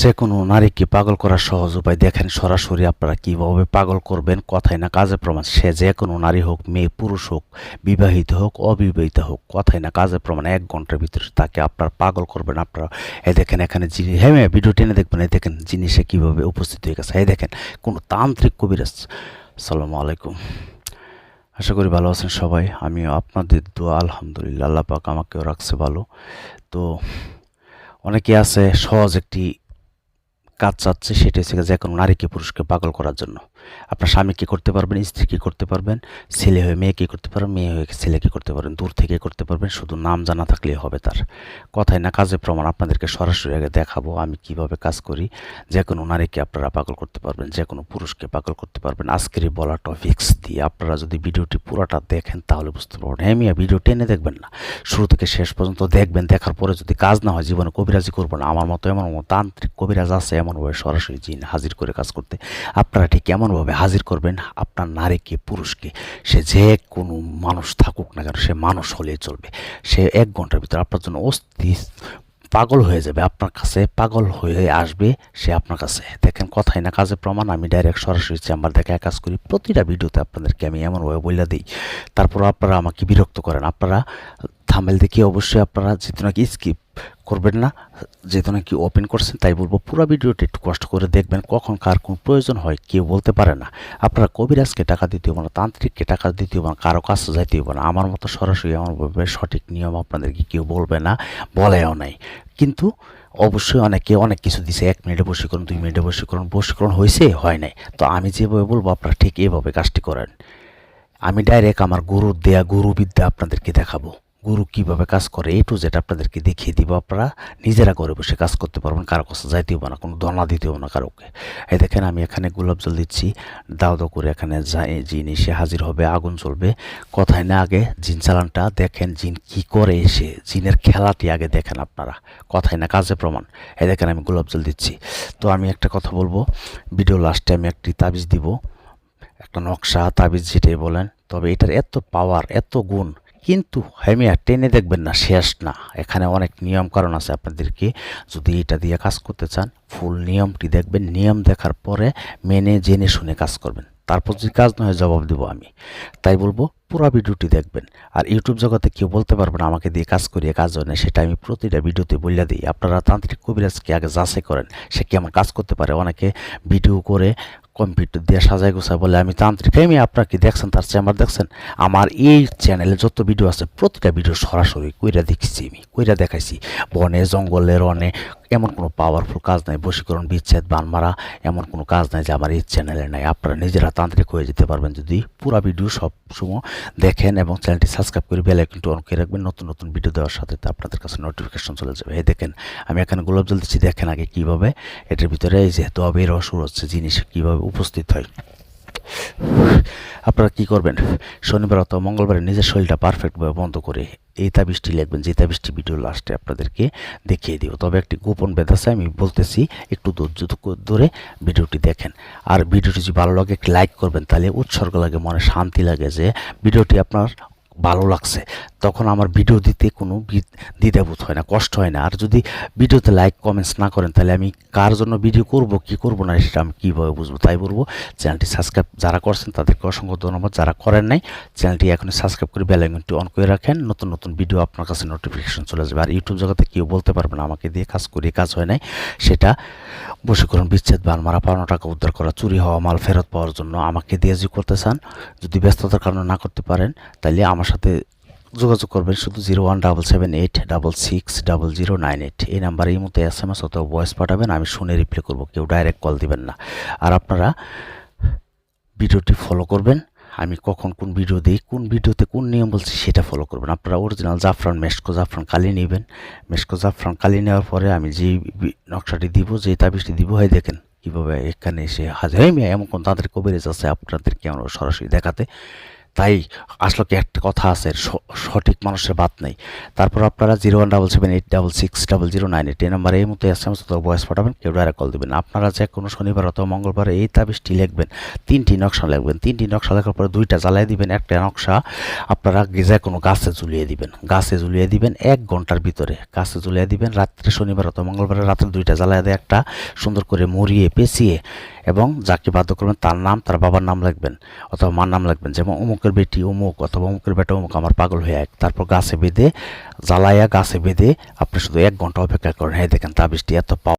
যে কোনো নারীকে পাগল করার সহজ উপায় দেখেন সরাসরি আপনারা কীভাবে পাগল করবেন কথায় না কাজে প্রমাণ। সে যে কোনো নারী হোক মেয়ে পুরুষ হোক বিবাহিত হোক অবিবাহিত হোক কথায় না কাজে প্রমাণ এক ঘণ্টার ভিতরে তাকে আপনারা পাগল করবেন। আপনারা এই দেখেন এখানে যিনি হ্যাঁ হ্যাঁ, ভিডিও টেনে দেখবেন। এই দেখেন জিনিসে কীভাবে উপস্থিত হয়ে গেছে। এই দেখেন কোনো তান্ত্রিক কবিরাজ। সালামু আলাইকুম। আশা করি ভালো আছেন সবাই। আমিও আপনাদের দোয়া আলহামদুলিল্লাহ। আল্লাহ পাক আমাকেও রাখছে ভালো। তো অনেকে আছে সহজ একটি কাজ চাচ্ছে সেটা হচ্ছে যে কোনো নারীকে পুরুষকে পাগল করার জন্য। আপনার স্বামী কী করতে পারবেন? স্ত্রী কী করতে পারবেন? ছেলে হয়ে মেয়ে কী করতে পারবেন? মেয়ে হয়ে ছেলে কী করতে পারবেন? দূর থেকে করতে পারবেন? শুধু নাম জানা থাকলেই হবে তার। কথায় না কাজে প্রমাণ আপনাদেরকে সরাসরি আগে দেখাবো আমি কীভাবে কাজ করি। যে কোনো নারীকে আপনারা পাগল করতে পারবেন, যে কোনো পুরুষকে পাগল করতে পারবেন। আজকের এই বলা টপিক্স দিয়ে আপনারা যদি ভিডিওটি পুরোটা দেখেন তাহলে বুঝতে পারবেন। হ্যাঁ মিয়া, ভিডিও টেনে দেখবেন না। শুরু থেকে শেষ পর্যন্ত দেখবেন, দেখার পরে যদি কাজ না হয়, জীবনে কবিরাজি করব না। আমার মতো এমন এমন তান্ত্রিক কবিরাজ আছে এমনভাবে সরাসরি জিন হাজির করে কাজ করতে। আপনারা ঠিক এমনভাবে হাজির করবেন, আপনার নারীকে, পুরুষকে। সে যে কোনো মানুষ থাকুক না কেন, সে মানুষ হলেই চলবে। সে এক ঘণ্টার ভিতরে আপনার জন্য অস্থি পাগল হয়ে যাবে, আপনার কাছে পাগল হয়ে আসবে, সে আপনার কাছে। দেখেন, কথাই না কাজে প্রমাণ, আমি ডাইরেক্ট সরাসরি চেম্বার দেখে কাজ করি, প্রতিটা ভিডিওতে আপনাদেরকে আমি এমনভাবে বলে দিই। তারপর আপনারা আমাকে বিরক্ত করেন। আপনারা থামেল দেখে অবশ্যই আপনারা যেহেতু নাকি স্কিপ করবেন না, যেহেতু নাকি ওপেন করছেন, তাই বলব পুরো ভিডিওটি একটু কষ্ট করে দেখবেন কখন কার কোন প্রয়োজন হয়, কেউ বলতে পারে না। আপনারা কবিরাজকে টাকা দিতে হবে না, তান্ত্রিককে টাকা দিতে হবে না, কারও কাছে যাইতে হবে না। আমার মতো সরাসরি এমনভাবে সঠিক নিয়ম আপনাদেরকে কেউ বলবে না, বলেও নাই। কিন্তু অবশ্যই অনেকে অনেক কিছু দিছে, এক মিনিটে বসীকরণ দুই মিনিটে বসীকরণ বসীকরণ হয়েছে, হয় নাই। তো আমি যেভাবে বলব, আপনারা ঠিক এভাবে কাজটি করেন। আমি ডাইরেক্ট আমার গুরুর দেয়া, গুরুবিদ্যা আপনাদেরকে দেখাবো। গুরু কীভাবে কাজ করে এই টু যেটা আপনাদেরকে দেখিয়ে দিব। আপনারা নিজেরা করে বসে কাজ করতে পারবেন, কারও কাছে যাইতে হবে না, কোনো দনা দিতে হবে না কারোকে। এই দেখেন, আমি এখানে গোলাপ জল দিচ্ছি। দাও দাও করে এখানে জিন এসে হাজির হবে, আগুন চলবে কথায় না আগে জিন চালানটা দেখেন, জিন কি করে এসে, জিনের খেলাটি আগে দেখেন আপনারা। কথায় না, কাজে প্রমাণ। এই দেখেন, আমি গোলাপ জল দিচ্ছি। তো আমি একটা কথা বলব ভিডিও লাস্টে আমি একটি তাবিজ দিব। একটা নকশা তাবিজ যেটাই বলেন, তবে এটার এত পাওয়ার এত গুণ কিন্তু হেমিয়া টেনে দেখবেন না, শেষ না। এখানে অনেক নিয়ম কারণ আছে আপনাদেরকে। যদি এটা দিয়ে কাজ করতে চান ফুল নিয়মটি দেখবেন। নিয়ম দেখার পরে মেনে, জেনে, শুনে কাজ করবেন। তারপর যদি কাজ না হয়, জবাব দেবো আমি। তাই বলব, পুরো ভিডিওটি দেখবেন। আর ইউটিউব জগতে কেউ বলতে পারবেন আমাকে দিয়ে কাজ করিয়ে কাজ হয় না, সেটা আমি প্রতিটা ভিডিওতে বলে দিই। আপনারা তান্ত্রিক কবিরাজকে আগে যাচাই করেন, সে কেমন কাজ করতে পারে? অনেকে ভিডিও করে কম্পিউটার দিয়ে সাজাই গোছায় বলে, আমি তান্ত্রিক আমি আপনাকে দেখছেন? তার চেম্বার দেখছেন? আমার এই চ্যানেলে যত ভিডিও আছে, প্রতিটা ভিডিও সরাসরি কইরা দেখছি আমি, কইরা দেখাইছি। বনে, জঙ্গলে রনে এমন কোনো পাওয়ারফুল কাজ নাই, বশীকরণ, বিচ্ছেদ বান মারা এমন কোনো কাজ নাই যে আমার এই চ্যানেলে নাই। আপনারা নিজেরা তান্ত্রিক হয়ে যেতে পারবেন। যদি পুরো ভিডিও সব সময় দেখেন এবং চ্যানেলটি সাবস্ক্রাইব করে বেল আইকনটি অন করে রাখবেন, নতুন নতুন ভিডিও দেওয়ার সাথে আপনাদের কাছে নোটিফিকেশন চলে যাবে। এই দেখেন, আমি এখানে গোলাপ জল দিচ্ছি, দেখেন আগে কীভাবে এটার ভিতরে এই যে তবে রসুর হচ্ছে জিনিস কীভাবে উপস্থিত হয়। আপনারা কি করবেন? শনিবার অথবা মঙ্গলবারে নিজের শরীরটা পারফেক্টভাবে বন্ধ করে এই তাবিজটি লিখবেন, যে তাবিজটি ভিডিও লাস্টে আপনাদেরকে দেখিয়ে দিব। তবে একটি গোপন ব্যথা আমি বলতেছি, একটু ধৈর্য ধরে ভিডিওটি দেখেন। আর ভিডিওটি যদি ভালো লাগে, একটি লাইক করবেন, তাহলে উৎসর্গ লাগে, মনে শান্তি লাগে যে, ভিডিওটি আপনার ভালো লাগছে। তখন আমার ভিডিও দিতে কোনো দ্বিধাবোধ হয় না, কষ্ট হয় না। আর যদি ভিডিওতে লাইক কমেন্টস না করেন, তাহলে আমি কার জন্য ভিডিও করব, কি করব না, সেটা আমি কীভাবে বুঝব, তাই বলব। চ্যানেলটি সাবস্ক্রাইব যারা করছেন, তাদেরকে অসংখ্য ধন্যবাদ। যারা করেন নাই চ্যানেলটি এখনই সাবস্ক্রাইব করে বেল আইকনটি অন করে রাখেন। নতুন নতুন ভিডিও আপনার কাছে নোটিফিকেশন চলে যাবে আর ইউটিউব জগতে কেউ বলতে পারবে না, আমাকে দিয়ে কাজ করি কাজ হয় নাই। সেটা বশীকরণ বিচ্ছেদ বান মারা পাওয়ানো টাকা উদ্ধার করা, চুরি হওয়া, মাল ফেরত পাওয়ার জন্য আমাকে দিয়ে যদি করতে চান, যদি ব্যস্ততার কারণে না করতে পারেন তাহলে আমার সাথে যোগাযোগ করবেন, শুধু zero one double seven eight double six double zero nine eight. এই নাম্বারে এই মতো এস এম এস অথবা ভয়েস পাঠাবেন, আমি শুনে রিপ্লাই করব, কেউ ডাইরেক্ট কল দিবেন না। আর আপনারা ভিডিওটি ফলো করবেন, আমি কখন কোন ভিডিও দিই, কোন ভিডিওতে কোন নিয়ম বলছি সেটা ফলো করবেন। আপনারা অরিজিনাল জাফরান, মেশকো জাফরান কালি নেবেন। মেশকো জাফরান কালি নেওয়ার পরে আমি যেই নকশাটি দিব, যেই তাবিজটি দিব হয় দেখেন কীভাবে এখানে এসে হাজার। এমন কোন তাদের কবিরেজ আছে আপনাদেরকে আমরা সরাসরি দেখাতে? তাই আসলে কি একটা কথা আছে সঠিক মানুষের বাদ নেই। তারপর আপনারা zero one double seven eight double six double zero nine eight, এই নাম্বারে এই মতো এস এম এস অথবা ভয়েস পাঠাবেন, কেউ ডাইরেক্ট কল দেবেন আপনারা যে কোনো শনিবার অথবা মঙ্গলবার এই তাবিজটি লিখবেন, তিনটি নকশা লিখবেন। তিনটি নকশা লেখার পরে দুইটা জ্বালাই দিবেন, একটা নকশা আপনারা যে কোনো গাছে ঝুলিয়ে দিবেন। গাছে ঝুলিয়ে দিবেন এক ঘণ্টার ভিতরে। গাছে ঝুলিয়ে দিবেন, রাত্রে শনিবার অথবা মঙ্গলবার রাত্রে দুইটা জ্বালায় দিয়ে একটা সুন্দর করে মরিয়ে পেঁচিয়ে এবং যাকে বাধ্য করবেন তার নাম, তার বাবার নাম লিখবেন অথবা মার নাম লিখবেন। যেমন অমুকের বেটি, অমুক অথবা অমুকের বেটা, অমুক আমার পাগল হয়ে এক তারপর গাছে বেঁধে জ্বালাইয়া গাছে বেঁধে, আপনি শুধু এক ঘণ্টা অপেক্ষা করেন। হ্যাঁ দেখেন তাবিজটি এত পাওয়া